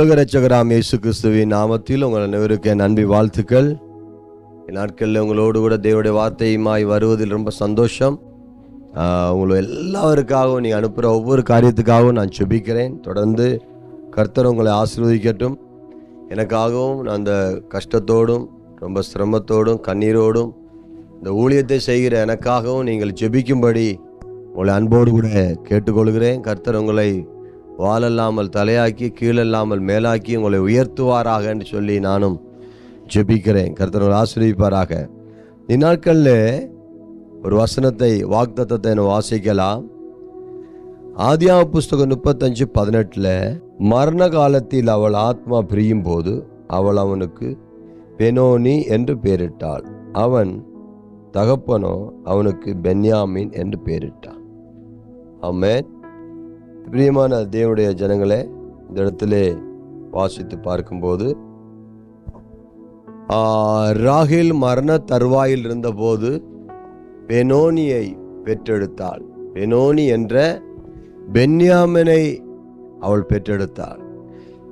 உலக ரச்சகராம் இயேசு கிறிஸ்துவின் நாமத்தில் உங்கள் அனைவருக்கு என் அன்பி வாழ்த்துக்கள். நாட்களில் உங்களோடு கூட தேவடைய வார்த்தையுமாய் வருவதில் ரொம்ப சந்தோஷம். உங்களை எல்லாருக்காகவும் நீங்கள் அனுப்புகிற ஒவ்வொரு காரியத்துக்காகவும் நான் செபிக்கிறேன் தொடர்ந்து கர்த்தர் உங்களை ஆசீர்வதிக்கட்டும். எனக்காகவும் நான் அந்த கஷ்டத்தோடும் ரொம்ப சிரமத்தோடும் கண்ணீரோடும் இந்த ஊழியத்தை செய்கிற எனக்காகவும் நீங்கள் ஜெபிக்கும்படி உங்களை அன்போடு கூட கேட்டுக்கொள்கிறேன். கர்த்தர் உங்களை வாழல்லாமல் தலையாக்கி கீழல்லாமல் மேலாக்கி உங்களை உயர்த்துவாராக என்று சொல்லி நானும் ஜெபிக்கிறேன். கர்த்தர் ஆசிரியப்பாராக இந்நாட்களில் ஒரு வசனத்தை வாக்தத்தத்தை நம்ம வாசிக்கலாம். ஆதியா புஸ்தகம் முப்பத்தஞ்சு பதினெட்டில் மரண காலத்தில் அவள் ஆத்மா பிரியும் போது அவள் அவனுக்கு பெனோனி என்று பெயரிட்டாள். அவன் தகப்பனோ அவனுக்கு பென்யாமின் என்று பெயரிட்டான். ஆமென். பிரியமான தேவனுடைய ஜனங்களே இந்த இடத்திலே வாசித்து பார்க்கும்போது ராகில் மரண தருவாயில் இருந்தபோது பெனோனியை பெற்றெடுத்தாள். பெனோனி என்ற பென்யாமினை அவள் பெற்றெடுத்தாள்.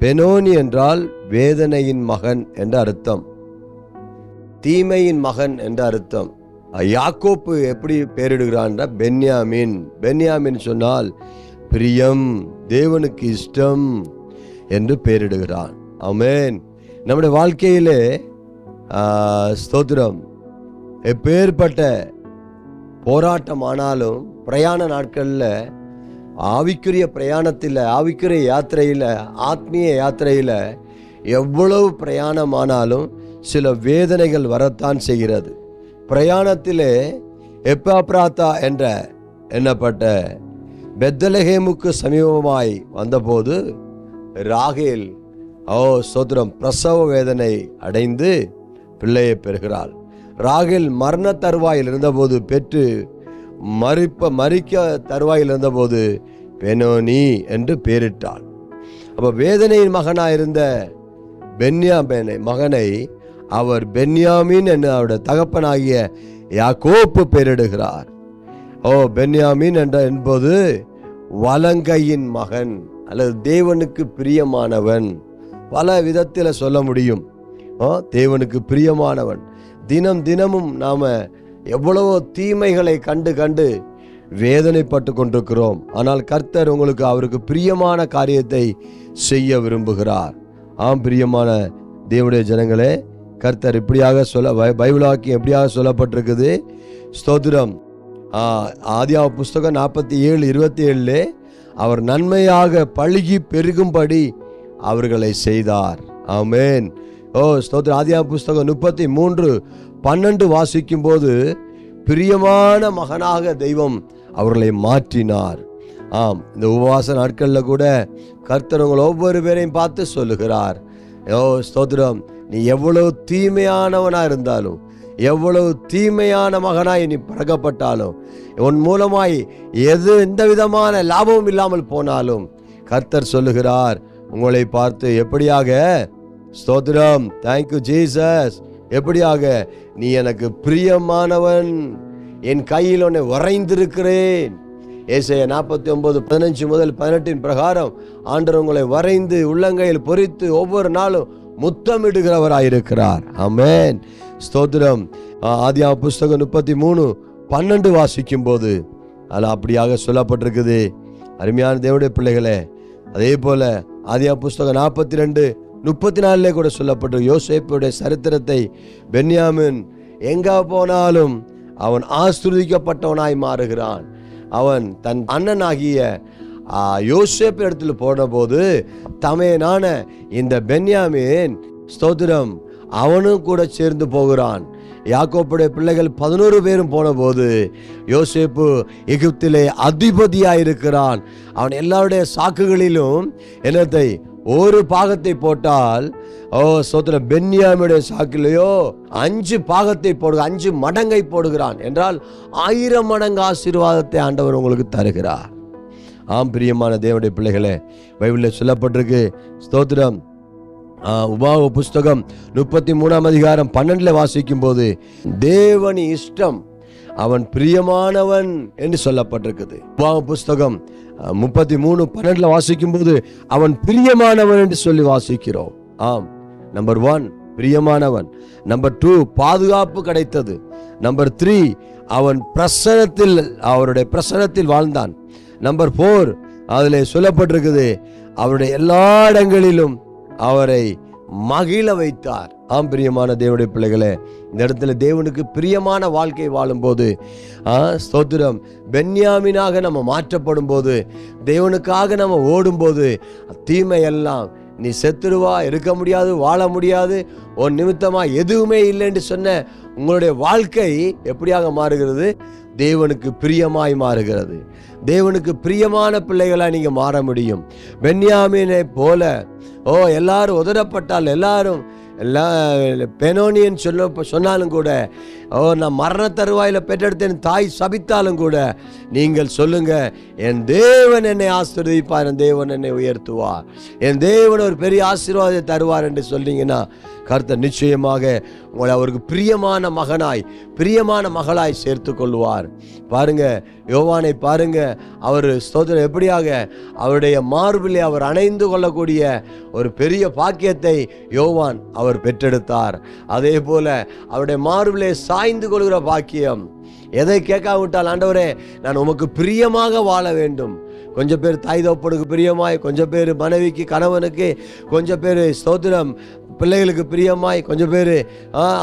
பெனோனி என்றால் வேதனையின் மகன் என்ற அர்த்தம். தீமையின் மகன் என்ற அர்த்தம். யாக்கோப்பு எப்படி பெயரிடுகிறான் பென்யாமின். பென்யாமின் சொன்னால் பிரியம் தேவனுக்கு இஷ்டம் என்று பெயரிடுகிறான் அமேன் நம்முடைய வாழ்க்கையிலே ஸ்தோத்திரம். எப்பேற்பட்ட போராட்டம் ஆனாலும் பிரயாண நாட்களில் ஆவிக்குரிய பிரயாணத்தில் ஆவிக்குரிய யாத்திரையில் ஆத்மீய யாத்திரையில் எவ்வளவு பிரயாணமானாலும் சில வேதனைகள் வரத்தான் செய்கிறது. பிரயாணத்திலே எப்பாப்ராத்தா என்ற எண்ணப்பட்ட பெத்தலஹேமுக்கு சமீபமாய் வந்தபோது ராகேல் ஓ சோத்திரம் பிரசவ வேதனை அடைந்து பிள்ளையை பெறுகிறாள். ராகேல் மரண தருவாயில் இருந்தபோது பெற்று மறிப்ப மறிக்க தருவாயில் இருந்தபோது பெனோனி என்று பெயரிட்டாள் அப்போ வேதனையின் மகனாக இருந்த பென்யாமினை மகனை அவர் பென்யாமின் என்று அவருடைய தகப்பனாகிய யாக்கோப்பு பெயரிடுகிறார். ஓ பென்யாமின் என்ற என்பது வலங்கையின் மகன் அல்லது தேவனுக்கு பிரியமானவன். பல விதத்தில் சொல்ல முடியும். ஓ தேவனுக்கு பிரியமானவன். தினம் தினமும் நாம் எவ்வளவோ தீமைகளை கண்டு கண்டு வேதனைப்பட்டு கொண்டிருக்கிறோம். ஆனால் கர்த்தர் உங்களுக்கு அவருக்கு பிரியமான காரியத்தை செய்ய விரும்புகிறார். ஆம் பிரியமான தேவனுடைய ஜனங்களே கர்த்தர் இப்படியாக சொல்ல பை- பைபிள் வாக்கியம் எப்படியாக சொல்லப்பட்டிருக்குது. ஸ்தோத்திரம். ஆ, புஸ்தகம் நாற்பத்தி ஏழு இருபத்தி ஏழுல அவர் நன்மையாக பழுகி பெருகும்படி அவர்களை செய்தார். ஆமேன். ஓ ஸ்தோத்திரம் ஆதியா புஸ்தகம் முப்பத்தி மூன்று பன்னெண்டு வாசிக்கும் போது பிரியமான மகனாக தெய்வம் அவர்களை மாற்றினார். ஆம் இந்த உபவாச நாட்களில் கூட கர்த்தர் உங்கள் ஒவ்வொரு பேரையும் பார்த்து சொல்லுகிறார். ஓ ஸ்தோத்திரம் நீ எவ்வளவு தீமையானவனாக இருந்தாலும் எவ்வளவு தீமையான மகனாய் நீ பழக்கப்பட்டாலும் உன் மூலமாய் எது எந்த விதமான லாபமும் இல்லாமல் போனாலும் கர்த்தர் சொல்லுகிறார் உங்களை பார்த்து எப்படியாக? ஸ்தோத்திரம். தேங்க்யூ ஜீசஸ் எப்படியாக? நீ எனக்கு பிரியமானவன். என் கையில் உன்னை வரைந்திருக்கிறேன். ஏசைய நாற்பத்தி ஒன்பது பதினஞ்சு முதல் பதினெட்டின் பிரகாரம் ஆண்டவர் உங்களை வரைந்து உள்ளங்கையில் பொறித்து ஒவ்வொரு நாளும் முத்தமிடுகிறவராயிருக்கிறார். அமேன் ஸ்தோத்திரம். ஆதியா புஸ்தகம் முப்பத்தி மூணு பன்னெண்டு வாசிக்கும் போது அதில் அப்படியாக சொல்லப்பட்டிருக்குது. அருமையான தேவடைய பிள்ளைகளே அதே போல ஆதியா புஸ்தகம் நாற்பத்தி ரெண்டு முப்பத்தி நாலுல கூட சொல்லப்பட்டு யோசேப்புடைய சரித்திரத்தை பென்யாமின் எங்கே போனாலும் அவன் ஆசிர்வதிக்கப்பட்டவனாய் மாறுகிறான். அவன் தன் அண்ணனாகிய யோசேப்பு இடத்துல போனபோது தமையனான இந்த பென்யாமின் ஸ்தோத்திரம் அவனும் கூட சேர்ந்து போகிறான். யாக்கோப்புடைய பிள்ளைகள் பதினோரு பேரும் போனபோது யோசேப்பு எகிப்திலே அதிபதியாக இருக்கிறான். அவன் எல்லாருடைய சாக்குகளிலும் என்னத்தை? ஒரு பாகத்தை போட்டால் ஓ சோத்திர பென்யாமியுடைய சாக்கிலேயோ அஞ்சு பாகத்தை போடு அஞ்சு மடங்கை போடுகிறான் என்றால் ஆயிரம் மடங்கு ஆசீர்வாதத்தை ஆண்டவர் உங்களுக்கு தருகிறார். ஆம் பிரியமான தேவனுடைய பிள்ளைகளே பைபிளில் சொல்லப்பட்டிருக்கு ஸ்தோத்திரம். ஆ, உபாக புஸ்தகம் முப்பத்தி மூணாம் அதிகாரம் பன்னெண்டுல வாசிக்கும் போது தேவனி இஷ்டம் அவன் பிரியமானவன் என்று சொல்லப்பட்டிருக்குது. உபாகம புஸ்தகம் முப்பத்தி மூணு பன்னெண்டுல வாசிக்கும் போது அவன் பிரியமானவன் என்று சொல்லி வாசிக்கிறோம். ஆம். நம்பர் ஒன் பிரியமானவன். நம்பர் டூ பாதுகாப்பு கிடைத்தது. நம்பர் த்ரீ அவன் பிரசனத்தில் அவருடைய பிரசனத்தில் வாழ்ந்தான். நம்பர் ஃபோர் அதில் சொல்லப்பட்டிருக்குது அவருடைய எல்லா இடங்களிலும் அவரை மகிழ வைத்தார். ஆம் பிரியமான தேவனுடைய பிள்ளைகளே இந்த இடத்துல தேவனுக்கு பிரியமான வாழ்க்கை வாழும்போது ஸ்தோத்திரம். பென்யாமினாக நம்ம மாற்றப்படும் போது தேவனுக்காக நம்ம ஓடும்போது தீமை எல்லாம் நீ செத்துருவா இருக்க முடியாது வாழ முடியாது உன் நிமித்தமாக எதுவுமே இல்லைன்னு சொன்ன உங்களுடைய வாழ்க்கை எப்படியாக மாறுகிறது? தேவனுக்கு பிரியமாய் மாறுகிறது. தேவனுக்கு பிரியமான பிள்ளைகளாக நீங்கள் மாற முடியும். பென்யாமினை போல ஓ எல்லாரும் உதறப்பட்டால் எல்லாரும் எல்லா பெனோனியன் சொல்ல சொன்னாலும் கூட ஓ நான் மரண தருவாயில் பெற்றெடுத்தேன் தாய் சபித்தாலும் கூட நீங்கள் சொல்லுங்க என் தேவன் என்னை ஆசீர்வதிப்பார் என் தேவன் என்னை உயர்த்துவார் என் தேவன் ஒரு பெரிய ஆசீர்வாதத்தை தருவார் என்று சொன்னீங்கன்னா கர்த்தர் நிச்சயமாக உங்களை அவருக்கு பிரியமான மகனாய் பிரியமான மகளாய் சேர்த்து கொள்வார் பாருங்க யோவானை பாருங்க அவர் ஸ்தோத்திரம் எப்படியாக அவருடைய மார்பிலே அவர் அணைந்து கொள்ளக்கூடிய ஒரு பெரிய பாக்கியத்தை யோவான் அவர் பெற்றெடுத்தார். அதே போல அவருடைய மார்பிலே சாய்ந்து கொள்கிற பாக்கியம். எதை கேட்காவிட்டால் ஆண்டவரே நான் உமக்கு பிரியமாக வாழ வேண்டும். கொஞ்சம் பேர் தாய் தோப்பனுக்கு பிரியமாய் கொஞ்சம் பேர் மனைவிக்கு கணவனுக்கு கொஞ்சம் பேர் ஸ்தோத்திரம் பிள்ளைகளுக்கு பிரியமாய் கொஞ்சம் பேர்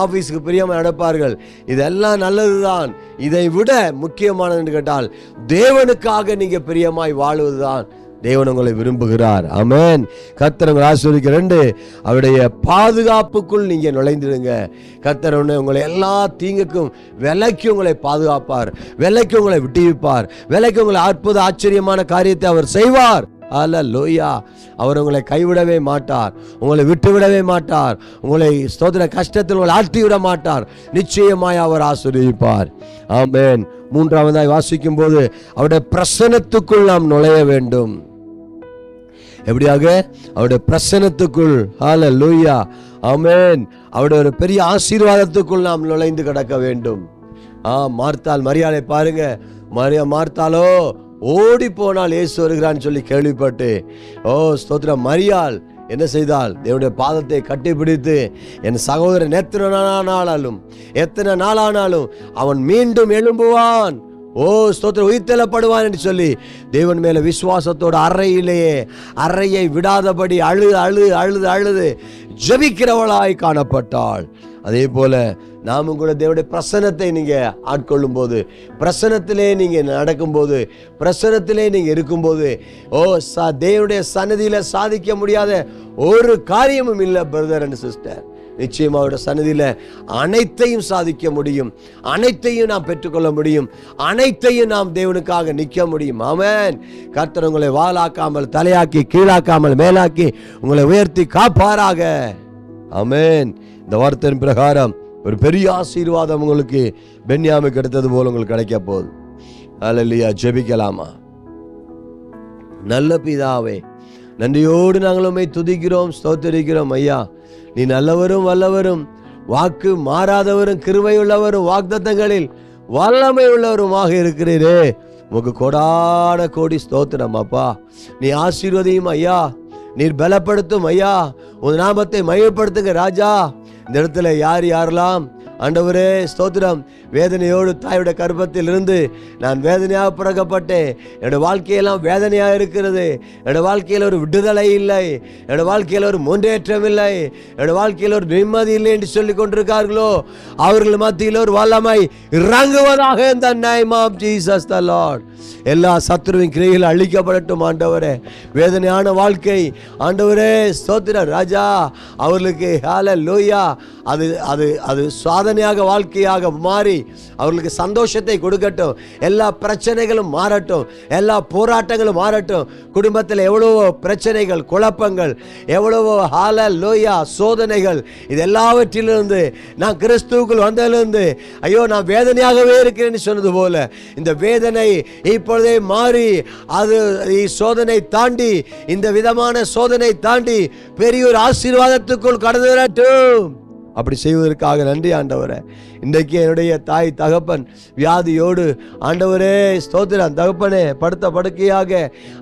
ஆஃபீஸுக்கு பிரியமாய் நடப்பார்கள். இதெல்லாம் நல்லதுதான். இதை விட முக்கியமானது என்று கேட்டால் தேவனுக்காக நீங்கள் பிரியமாய் வாழுவதுதான். தேவன் உங்களை விரும்புகிறார். அமேன் கத்தர் உங்களை ஆசிரியர் ரெண்டு அவருடைய பாதுகாப்புக்குள் நீங்கள் நுழைந்துடுங்க. கத்தர் உங்களை எல்லா தீங்குக்கும் விலைக்கு உங்களை பாதுகாப்பார். விலைக்கு உங்களை விட்டுவிப்பார் விலைக்கு உங்களை அற்புத ஆச்சரியமான காரியத்தை அவர் செய்வார். அல்ல லோயா அவர் உங்களை கைவிடவே மாட்டார். உங்களை விட்டு விடவே மாட்டார். உங்களை ஸ்தோத்திர கஷ்டத்தில் உங்களை ஆழ்த்திவிட மாட்டார். நிச்சயமாய் அவர் ஆசிரியப்பார் ஆமேன். மூன்றாவதாய் வாசிக்கும் போது அவருடைய பிரசனத்துக்குள் நாம் நுழைய வேண்டும். எப்படியாக? அவருடைய பிரசனத்துக்குள். ஹால லூயா ஆமேன். அவருடைய ஒரு பெரிய ஆசீர்வாதத்துக்குள் நாம் நுழைந்து கிடக்க வேண்டும். ஆ மார்த்தால் மரியாதை பாருங்க. மரியா மார்த்தாலோ ஓடி போனால் இயேசு வருகிறான்னு சொல்லி கேள்விப்பட்டு ஓ ஸ்தோத்திர மரியாள் என்ன செய்தால் தேவனுடைய பாதத்தை கட்டிப்பிடித்து என் சகோதரன் எத்தனை நாளானாலும் எத்தனை நாளானாலும் அவன் மீண்டும் எழும்புவான். ஓ ஸ்தோத்திர உயிர்த்தெல்லப்படுவான் என்று சொல்லி தேவன் மேலே விசுவாசத்தோட அறையிலேயே அறையை விடாதபடி அழு அழு அழுது அழுது ஜபிக்கிறவளாய் காணப்பட்டாள். அதே போல நாமும் கூட தேவனுடைய பிரசனத்தை நீங்க ஆட்கொள்ளும் போது பிரசனத்திலே நீங்க நடக்கும்போது பிரசனத்திலே நீங்க இருக்கும்போது ஓ ச தேவனுடைய சன்னதியில சாதிக்க முடியாத ஒரு காரியமும் இல்லை பிரதர் அண்ட் சிஸ்டர் நிச்சயமாக அவருடைய சன்னதியில் அனைத்தையும் சாதிக்க முடியும். அனைத்தையும் நாம் பெற்றுக்கொள்ள முடியும். அனைத்தையும் நாம் தேவனுக்காக நிற்க முடியும். அவன் கர்த்தர் உங்களை வாலாக்காமல் தலையாக்கி கீழாக்காமல் மேலாக்கி உங்களை உயர்த்தி காப்பாராக. அமேன் இந்த வார்த்தையின் பிரகாரம் ஒரு பெரிய ஆசீர்வாதம் உங்களுக்கு பென்யாமி கிடைத்தது போல உங்களுக்கு கிடைக்க போகுது. அல்லையா ஜெபிக்கலாமா? நல்ல பிதாவே நன்றியோடு நாங்கள் துதிக்கிறோம் ஸ்தோத்தரிக்கிறோம். ஐயா நீ நல்லவரும் வல்லவரும் வாக்கு மாறாதவரும் கிருவையுள்ளவரும் வாக்தத்தங்களில் வல்லமை உள்ளவருமாக இருக்கிறீரே. உமக்கு கொடான கோடி ஸ்தோத்திரம் அப்பா. நீ ஆசீர்வதியும் ஐயா. நீர் பலப்படுத்தும் ஐயா. உன் நாமத்தை மையப்படுத்துங்க ராஜா. இந்த இடத்துல யார் யாரெல்லாம் ஆண்டவரே ஸ்தோத்திரம். வேதனையோடு தாயோட கர்ப்பத்தில் இருந்து நான் வேதனையாக பிறக்கப்பட்டேன். என்னோட வாழ்க்கையெல்லாம் வேதனையாக இருக்கிறது. என்னோட வாழ்க்கையில் ஒரு விடுதலை இல்லை. என்னோட வாழ்க்கையில் ஒரு முன்னேற்றம் இல்லை. என்னோட வாழ்க்கையில் ஒரு நிம்மதி இல்லை என்று சொல்லி கொண்டிருக்கார்களோ அவர்கள் மத்தியில் ஒரு வல்லமை இறங்குவதாக இந்த நைமாம் ஜீசஸ் த லார்ட் எல்லா சத்ருவின் கிரைகள் அழிக்கப்படட்டும் ஆண்டவரே. வேதனையான வாழ்க்கை. ஆண்டவரே ஸ்தோத்திர ராஜா அவர்களுக்கு ஹால லோயா அது அது அது சாதனையாக வாழ்க்கையாக மாறி அவர்களுக்கு சந்தோஷத்தை கொடுக்கட்டும். எல்லா பிரச்சனைகளும் மாறட்டும். எல்லா போராட்டங்களும் மாறட்டும். குடும்பத்தில் எவ்வளவோ பிரச்சனைகள் குழப்பங்கள் எவ்வளவோ ஹால லோயா சோதனைகள் இது எல்லாவற்றிலிருந்து நான் கிறிஸ்துவுக்குள் வந்ததிலிருந்து ஐயோ நான் வேதனையாகவே இருக்கிறேன்னு சொன்னது போல இந்த வேதனை இப்பொழுதே மாறி அது சோதனை தாண்டி இந்த விதமான சோதனை தாண்டி பெரிய ஒரு ஆசீர்வாதத்துக்குள் கடந்து வரட்டும். அப்படி செய்வதற்காக நன்றி ஆண்டவரே. இன்றைக்கு என்னுடைய தாய் தகப்பன் வியாதியோடு ஆண்டவரே ஸ்தோத்திரம் தகப்பனே படுத்த படுக்கையாக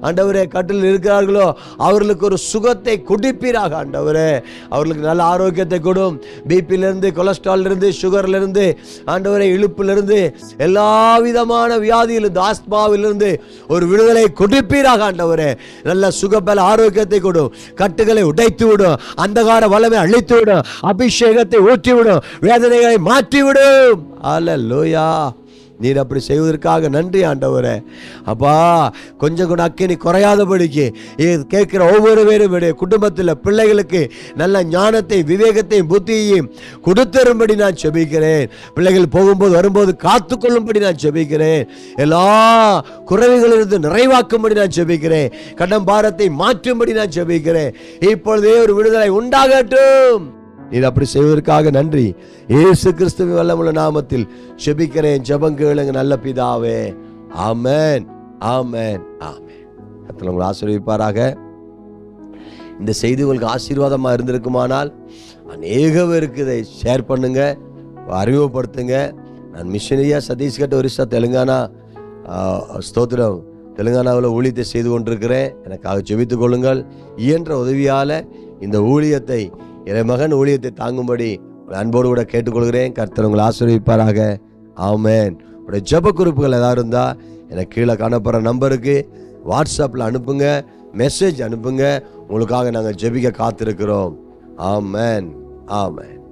ஆண்டவரே கட்டில் இருக்கிறார்களோ அவர்களுக்கு ஒரு சுகத்தை குடிப்பீராக ஆண்டவரே. அவர்களுக்கு நல்ல ஆரோக்கியத்தை கொடும். பிபியிலிருந்து கொலஸ்ட்ரால்லேருந்து சுகர்லேருந்து ஆண்டவரே இழுப்பிலிருந்து எல்லா விதமான வியாதியிலிருந்து ஆஸ்மாவிலிருந்து ஒரு விடுதலை குடிப்பீராக ஆண்டவரே. நல்ல சுகபல ஆரோக்கியத்தை கொடும். கட்டுகளை உடைத்து விடும் அந்தகார வளமை அழித்து விடும் அபிஷேக ஊற்றி விடும் வேதனைகளை மாற்றி விடும் லோயா நீர் அப்படி செய்வதற்காக நன்றி ஆண்டவரே. அப்பா கொஞ்சம் கூட அக்கினி குறையாதபடிக்கு இது கேட்குற ஒவ்வொரு பேரும் குடும்பத்தில் பிள்ளைகளுக்கு நல்ல ஞானத்தை விவேகத்தையும் புத்தியையும் கொடுத்தரும்படி நான் செபிக்கிறேன். பிள்ளைகள் போகும்போது வரும்போது காத்துக்கொள்ளும்படி நான் செபிக்கிறேன். எல்லா குறைவுகளிலிருந்து நிறைவாக்கும்படி நான் செபிக்கிறேன். கடம்பாரத்தை மாற்றும்படி நான் செபிக்கிறேன். இப்பொழுதே ஒரு விடுதலை உண்டாகட்டும். நீர் அப்படி செய்வதற்காக நன்றி. ஏசு கிறிஸ்துவ வல்லமுள்ள நாமத்தில் செபிக்கிறேன். ஜெபம் கேளுங்க நல்ல பிதாவே. ஆமேன். ஆமேன். ஆமேன். அத்தனை உங்களை ஆசீர்விப்பாராக இந்த செய்தி உங்களுக்கு ஆசீர்வாதமாக இருந்திருக்குமானால் அநேக பேருக்கு இதை ஷேர் பண்ணுங்க அறிமுகப்படுத்துங்க. நான் மிஷினரியா சதீஷ்கட் ஒரிசா தெலுங்கானா ஸ்தோத்திரம். தெலுங்கானாவில் ஊழியத்தை செய்து கொண்டிருக்கிறேன். எனக்காக ஜெபித்துக் கொள்ளுங்கள். இயன்ற உதவியால் இந்த ஊழியத்தை என் மகன் ஊழியத்தை தாங்கும்படி அன்போடு கூட கேட்டுக்கொள்கிறேன். கர்த்தர் உங்களை ஆசீர்விப்பாராக ஆமேன். உடைய ஜெப குறிப்புகள் ஏதாவது இருந்தால் எனக்கு கீழே காணப்படுற நம்பருக்கு வாட்ஸ்அப்பில் அனுப்புங்க. மெசேஜ் அனுப்புங்க. உங்களுக்காக நாங்கள் ஜெபிக்க காத்திருக்கிறோம். ஆமேன். ஆமேன்.